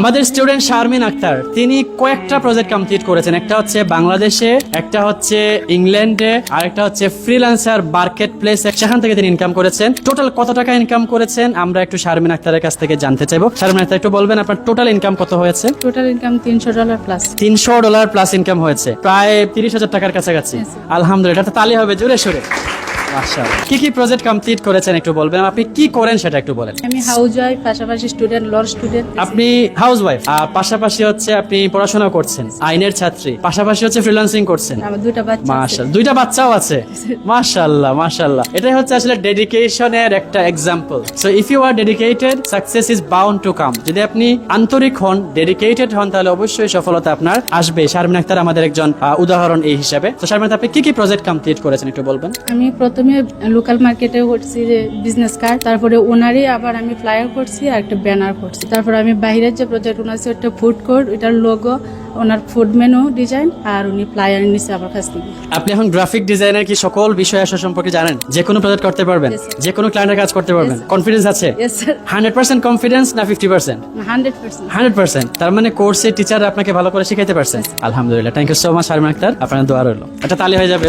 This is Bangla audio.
আমাদের স্টুডেন্ট শারমিন আক্তার তিনি কয়েকটা প্রজেক্ট কমপ্লিট করেছেন। একটা হচ্ছে বাংলাদেশে একটা হচ্ছে ইংল্যান্ডে আর একটা হচ্ছে ফ্রিল্যান্সার মার্কেট প্লেস সেখান থেকে তিনি ইনকাম করেছেন। টোটাল কত টাকা ইনকাম করেছেন? আমরা একটু শারমিন আক্তারের কাছ থেকে জানতে চাইব। শারমিন আক্তার একটু বলবেন আপনার টোটাল ইনকাম কত হয়েছে? টোটাল ইনকাম তিনশো ডলার প্লাস তিনশো ডলার প্লাস ইনকাম হয়েছে। প্রায় তিরিশ হাজার টাকার কাছাকাছি। আলহামদুলিল্লাহ এটা তালি হবে জোরে সোরে। কি কি প্রজেক্ট কমপ্লিট করেছেন একটু বলবেন? আপনি কি করেন সেটা একটু বলেন। আমি হাউস ওয়াইফ পাশাপাশি স্টুডেন্ট লর স্টুডেন্ট আপনি হাউস ওয়াইফ পাশাপাশি হচ্ছে আপনি পড়াশোনা করছেন আইনের ছাত্রী পাশাপাশি হচ্ছে ফ্রিল্যান্সিং করছেন। আমার দুটা বাচ্চা মাশাআল্লাহ দুইটা বাচ্চাও আছে। মাশাআল্লাহ মাশাআল্লাহ। এটাই হচ্ছে আসলে ডেডিকেশনের একটা example so if you are dedicated success is bound to come যদি আপনি আন্তরিক হন ডেডিকেটেড হন তাহলে অবশ্যই সফলতা আপনার আসবে। শারমিন আক্তার আমাদের একজন উদাহরণ এই হিসাবে। তো শারমিন আপনি কি কি প্রজেক্ট কমপ্লিট করেছেন একটু বলবেন? আমি প্রথমে লোকাল মার্কেটে করছি যে বিজনেস কার্ড তারপরে ওনারই আবার আমি ফ্লায়ার করছি আর একটা ব্যানার করছি। তারপরে আমি বাইরের যে প্রজেক্ট ওনার আছে একটা ফুড কোর্ট ওটার লোগো ওনার ফুড মেনু ডিজাইন আর উনি ফ্লায়ার নিচ্ছে আমার কাছ থেকে। আপনি এখন গ্রাফিক ডিজাইনের কি সকল বিষয় আসা সম্পর্কে জানেন? যে কোনো প্রজেক্ট করতে পারবেন যে কোনো ক্লায়েন্টের কাজ করতে পারবেন। কনফিডেন্স আছে? হান্ড্রেড পার্সেন্ট কনফিডেন্স না ফিফটি পার্সেন্ট হান্ড্রেড পার্সেন্ট তার মানে কোর্সে টিচার আপনাকে ভালো করে শিখাইতে পারছেন আলহামদুলিল্লাহ। Thank you so much Sharmin Akter আপনার দোয়া রইল। একটা তালি হয়ে যাবে।